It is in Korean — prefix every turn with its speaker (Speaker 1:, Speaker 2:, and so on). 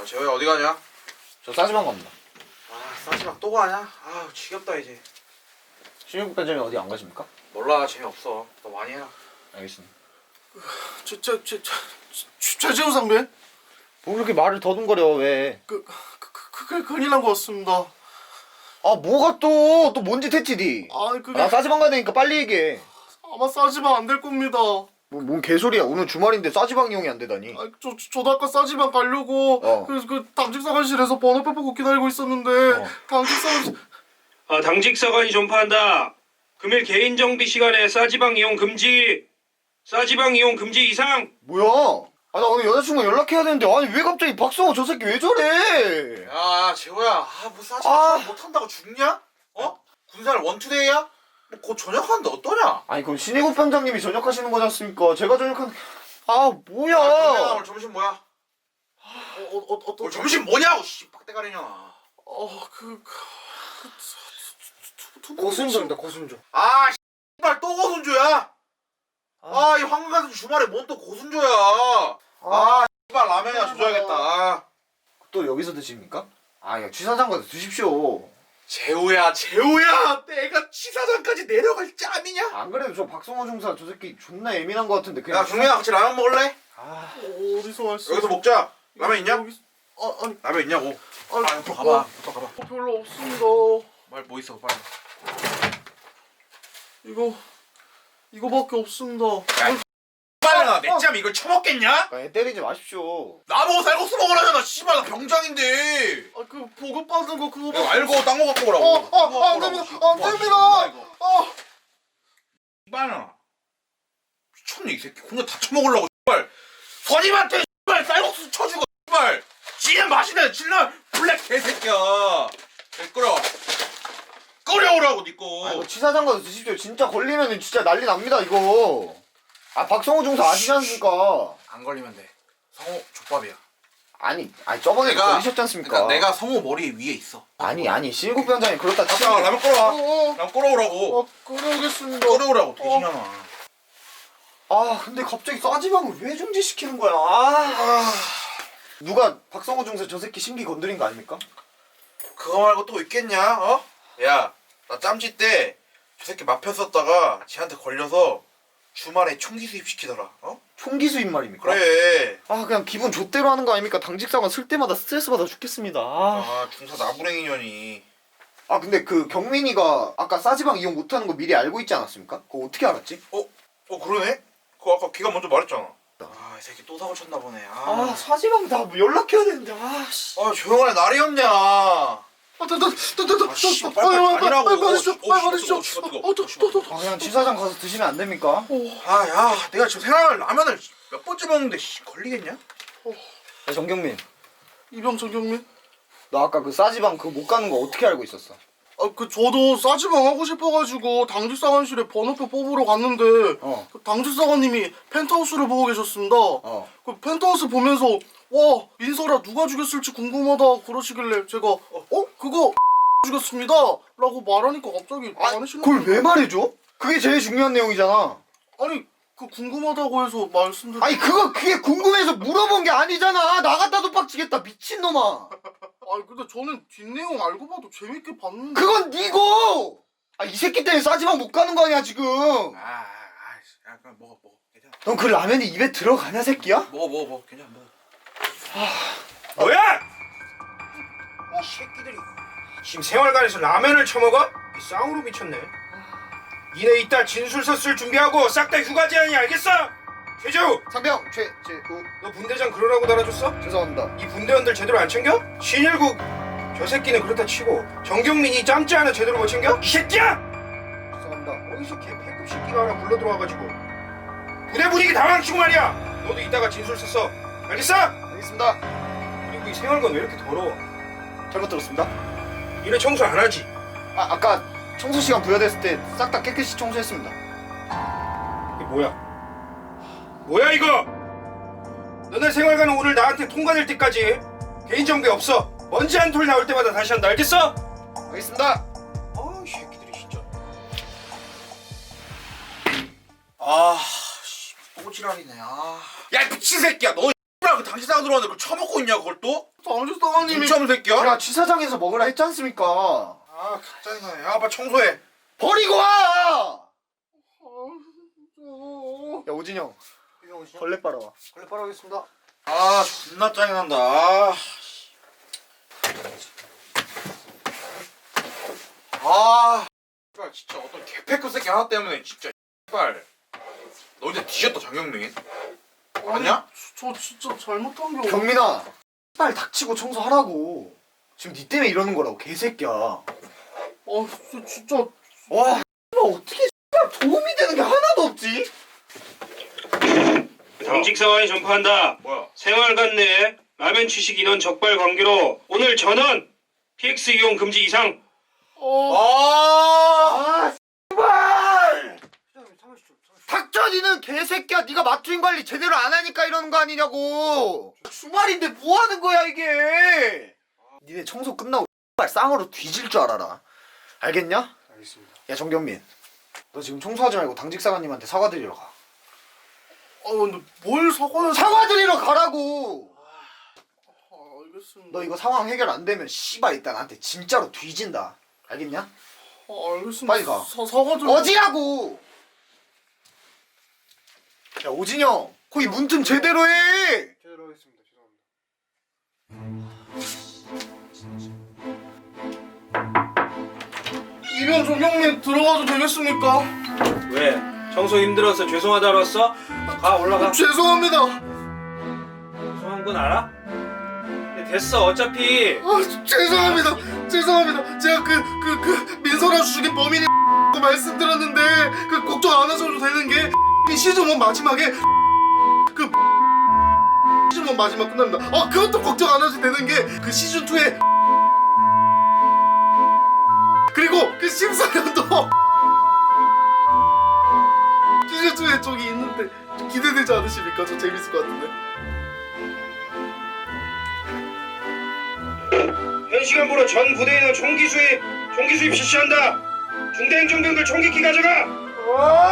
Speaker 1: 아 재호야 어디 가냐?
Speaker 2: 저 싸지방 갑니다.
Speaker 1: 아 싸지막 또 가냐? 아 지겹다 이제
Speaker 2: 신유국 편점이 어디 안 가십니까?
Speaker 1: 몰라 재미없어 너 많이 해라
Speaker 2: 알겠습니다.
Speaker 3: 저 저저 최재우 선배
Speaker 2: 뭐 그렇게 말을 더듬거려 왜?
Speaker 3: 그, 그, 그, 그 큰일 난 것 같습니다.
Speaker 2: 아 뭐가 또 또 뭔 짓 했지 니?
Speaker 3: 아 그게
Speaker 2: 나 싸지방 가야 되니까 빨리 얘기해.
Speaker 3: 아마 싸지방 안될 겁니다.
Speaker 2: 뭐, 뭔 개소리야 오늘 주말인데 싸지방 이용이 안 되다니.
Speaker 3: 아, 저, 저- 저도 아까 싸지방 가려고
Speaker 2: 어.
Speaker 3: 그래서 그 당직 사관실에서 번호표 보고 기다리고 있었는데
Speaker 2: 어.
Speaker 3: 당직 사관실
Speaker 4: 아, 당직 사관이 전파한다. 금일 개인 정비 시간에 싸지방 이용 금지. 싸지방 이용 금지 이상.
Speaker 2: 뭐야? 아 나 오늘 여자친구 연락해야 되는데 아니 왜 갑자기 박성호 저 새끼 왜 저래?
Speaker 1: 야 재호야 아뭐
Speaker 2: 아.
Speaker 1: 싸지막 못한다고 죽냐? 어? 군살 원투데이야? 뭐곧 전역하는데 어떠냐?
Speaker 2: 아니 그럼 신혜국 편장님이 전역하시는 거지 않습니까? 제가 전역하는
Speaker 1: 아야
Speaker 2: 뭐야?
Speaker 1: 오늘 점심 뭐야?
Speaker 3: 어, 어, 어, 어떤
Speaker 1: 오늘 점심 뭐냐고 씨 빡대가리냐
Speaker 3: 어그 그, 그,
Speaker 2: 고순조입니다 고순조.
Speaker 1: 아 씨발 또 고순조야? 아 이 황금 같은 주말에 뭔 또 고순조야 아 씨발 라면이나 조져야겠다
Speaker 2: 또 여기서 드십니까? 아야 취사장 가서 드십시오.
Speaker 1: 재호야 재호야 내가 치사장까지 내려갈 짬이냐?
Speaker 2: 안 그래도 저 박성호 중사 저 새끼 존나 예민한 거 같은데 그냥
Speaker 1: 야 경민아 같이 라면 먹을래?
Speaker 2: 아
Speaker 3: 어, 어디서 왔어?
Speaker 1: 여기서 먹자 라면 있냐?
Speaker 3: 여기, 아 아니
Speaker 1: 라면 있냐고
Speaker 3: 아니
Speaker 1: 아또 가봐 또 가봐
Speaker 3: 어, 별로 없습니다.
Speaker 1: 말뭐 있어 빨리
Speaker 3: 이거 이거밖에 없습니다.
Speaker 1: 빨리 나내짬 이걸 처먹겠냐?
Speaker 2: 아, 애 때리지 마십시오.
Speaker 1: 나보고 쌀국수 먹으라잖아 씨발 나 병장인데
Speaker 3: 아 그 보급 받은 거 그거
Speaker 1: 야 알고 딴 거 갖고 오라고
Speaker 3: 어, 어,
Speaker 1: 딴거
Speaker 3: 안
Speaker 1: 갖고
Speaker 3: 됩니다.
Speaker 1: 오라고.
Speaker 3: 안
Speaker 1: 뭐,
Speaker 3: 됩니다.
Speaker 1: 뭐야, 이거.
Speaker 3: 아
Speaker 1: 씨발아 미쳤네 이 새끼 혼자 다 처먹으려고 씨발 선임한테 씨발 쌀국수 쳐주고 씨발 지는 맛이네 질러 블랙 개새끼야 야, 끓여 끓여오라고 니꺼
Speaker 2: 아 이거 취사장 가서 드십시오. 진짜 걸리면은 진짜 난리 납니다 이거. 아 박성호 중사 아시지 않습니까?
Speaker 1: 안 걸리면 돼 성호 족밥이야
Speaker 2: 아니 아니 저번에
Speaker 1: 내가-
Speaker 2: 걸리셨지 않습니까?
Speaker 1: 그러니까 내가 성호 머리 위에 있어
Speaker 2: 아니 아니 신국 편장님 그렇다 치면
Speaker 1: 라면 끓여와
Speaker 3: 어,
Speaker 1: 라면 끓여오라고
Speaker 3: 어, 끓여오겠습니다.
Speaker 1: 끓여오라고 돼지년아
Speaker 2: 아 근데 갑자기 싸지방을 왜 중지시키는 거야? 아, 누가 박성호 중사 저 새끼 심기 건드린 거 아닙니까?
Speaker 1: 그거 말고 또 있겠냐 어? 야 나 짬찌 때저 새끼 마표 썼다가 지한테 걸려서 주말에 총기 수입시키더라 어?
Speaker 2: 총기 수입 말입니까?
Speaker 1: 그래
Speaker 2: 아 그냥 기분 좆대로 하는 거 아닙니까? 당직사관 쓸 때마다 스트레스 받아 죽겠습니다. 아,
Speaker 1: 아 중사 나부랭이년이
Speaker 2: 아 근데 그 경민이가 아까 싸지방 이용 못하는 거 미리 알고 있지 않았습니까? 그거 어떻게 알았지?
Speaker 1: 어? 어 그러네? 그거 아까 걔가 먼저 말했잖아 아 이 새끼 또 사고 쳤나 보네
Speaker 2: 아
Speaker 1: 아,
Speaker 2: 싸지방 다 연락해야 되는데 아씨.
Speaker 1: 아 조용하네 날이 없냐 아
Speaker 3: 아, 나, 나, 나, 나, 나,
Speaker 1: 씨,
Speaker 3: 나,
Speaker 1: 빨리
Speaker 3: 빨리,
Speaker 1: 빨리 다니라고.
Speaker 3: 빨리, 빨리,
Speaker 1: 어. 어, 어. 어, 어, 어,
Speaker 3: 어.
Speaker 2: 아 그냥 가서 드시면 안 됩니까?
Speaker 1: 아야 내가 지금 생활 라면을 몇 번째 먹는데 씨, 걸리겠냐?
Speaker 2: 야, 정경민
Speaker 3: 이병 정경민.
Speaker 2: 너 아까 그 싸지방 그거 못 가는 거 어떻게 알고 있었어?
Speaker 3: 아, 그 저도 싸지방 하고 싶어가지고 당직사관실에 번호표 뽑으러 갔는데
Speaker 2: 어.
Speaker 3: 그 당직사관님이 펜트하우스를 보고 계셨습니다.
Speaker 2: 어.
Speaker 3: 그 펜트하우스 보면서 와 민설아 누가 죽였을지 궁금하다 그러시길래 제가 어 그거 죽였습니다 라고 말하니까 갑자기
Speaker 2: 아
Speaker 3: 많으시는
Speaker 2: 그걸 왜 말해줘? 그게 제일 중요한 내용이잖아.
Speaker 3: 아니 그 궁금하다고 해서 말씀드린
Speaker 2: 아니 그거 그게 궁금해서 물어본 게 아니잖아. 나갔다도 빡치겠다 미친놈아.
Speaker 3: 아니 근데 저는 뒷내용 알고 봐도 재밌게 봤는데
Speaker 2: 그건 니고. 아 이 새끼 때문에 싸지방 못 가는 거 아니야 지금.
Speaker 1: 아아야 그냥 먹어 먹어 괜찮아
Speaker 2: 넌 그 라면이 입에 들어가냐 새끼야?
Speaker 1: 먹어 먹어 먹어 괜찮아 먹어
Speaker 4: 뭐야?
Speaker 1: 이 새끼들이
Speaker 4: 지금 생활관에서 라면을 처먹어? 이 쌍으로 미쳤네. 니네 이따 진술서 쓸 준비하고 싹 다 휴가 제한이 알겠어? 최재우,
Speaker 2: 상병 최재우
Speaker 4: 너 분대장 그러라고 달아줬어?
Speaker 2: 죄송합니다.
Speaker 4: 이 분대원들 제대로 안 챙겨? 신일국 저 새끼는 그렇다 치고 정경민이 짬찌 하나 제대로 못 챙겨? 이 새끼야!
Speaker 2: 죄송합니다.
Speaker 4: 어디서 걔 패급 새끼가 하나 불러 들어와가지고 부대 분위기 당황치고 말이야. 너도 이따가 진술서 써. 알겠어?
Speaker 2: 알겠습니다.
Speaker 4: 그리고 이 생활관 왜 이렇게 더러워?
Speaker 2: 잘못 들었습니다.
Speaker 4: 니네 청소 안 하지?
Speaker 2: 아 아까 청소 시간 부여됐을 때 싹 다 깨끗이 청소했습니다.
Speaker 4: 이게 뭐야? 뭐야 이거? 너네 생활관은 오늘 나한테 통과될 때까지 개인 정비 없어. 먼지 한 톨 나올 때마다 다시 한다. 알겠어?
Speaker 2: 알겠습니다.
Speaker 4: 아 이 새끼들이 진짜.
Speaker 1: 아씨 또 지랄이네 아야 미친 새끼야 너 그 당시상 들어왔는데 그걸 처먹고 있냐 그걸 또?
Speaker 3: 당직사관님이
Speaker 1: 눈치 없는 새끼야?
Speaker 2: 야 취사장에서 먹으라 했지 않습니까?
Speaker 1: 아 짜증나네. 야 빨리 청소해.
Speaker 2: 버리고 와!
Speaker 3: 어,
Speaker 2: 야 오진이 형. 걸레 빨아와. 걸레 빨아오겠습니다.
Speaker 1: 아 존나 짜증난다. 아, 아 씨발 진짜 어떤 개패급 새끼 하나 때문에 진짜 씨발. 너 이제 뒤졌다 장경민 아니야?
Speaker 3: 저 진짜 잘못한 게
Speaker 2: 경민아 빨리 닥치고 청소하라고 지금 니 때문에 이러는 거라고 개새끼야
Speaker 3: 와아 진짜, 진짜
Speaker 2: 어떻게 씨발 도움이 되는 게 하나도 없지?
Speaker 4: 당직 상황이 전파한다.
Speaker 1: 뭐야
Speaker 4: 생활관 내 라면 취식 인원 적발 관계로 오늘 전원 PX 이용 금지 이상.
Speaker 3: 어,
Speaker 2: 아 씨발 니는 개새끼야. 니가 맞춤 관리 제대로 안 하니까 이러는 거 아니냐고. 주말인데 뭐 하는 거야 이게? 니네 청소 끝나고 씨발 쌍으로 뒤질 줄 알아라. 알겠냐?
Speaker 3: 알겠습니다.
Speaker 2: 야 정경민. 너 지금 청소하지 말고 당직 사관님한테 사과드리러 가.
Speaker 3: 아 근데 뭘 사과를 사
Speaker 2: 사과드리러 가라고!
Speaker 3: 아, 알겠습니다.
Speaker 2: 너 이거 상황 해결 안 되면 씨발 이따 나한테 진짜로 뒤진다. 알겠냐?
Speaker 3: 아, 알겠습니다.
Speaker 2: 빨리 가.
Speaker 3: 사, 사과 좀
Speaker 2: 어지라고 야 오진영 거기 문 좀 제대로 해
Speaker 3: 제대로 하겠습니다 죄송합니다 이병 조경민 들어가도 되겠습니까?
Speaker 4: 왜? 청소 힘들어서 죄송하다 그랬어? 가 올라가.
Speaker 3: 죄송합니다
Speaker 4: 죄송한 건 알아? 근데 됐어 어차피
Speaker 3: 아 죄송합니다 죄송합니다 제가 그 그 그 민설아 죽인 범인이 고 말씀드렸는데 그 걱정 안 하셔도 되는 게 시즌 1 마지막에 그 시즌 1 마지막 끝납니다 아 그것도 걱정 안 하셔도 되는 게 그 시즌 2에 그리고 그 14년도 시즌 2에 저기 있는데 좀 기대되지 않으십니까? 저 재밌을 것 같은데
Speaker 4: 현 시간부로 전 부대 인원 총기 수입 총기 수입 실시한다. 중대 행정병들 총기키 가져가.
Speaker 2: Oh!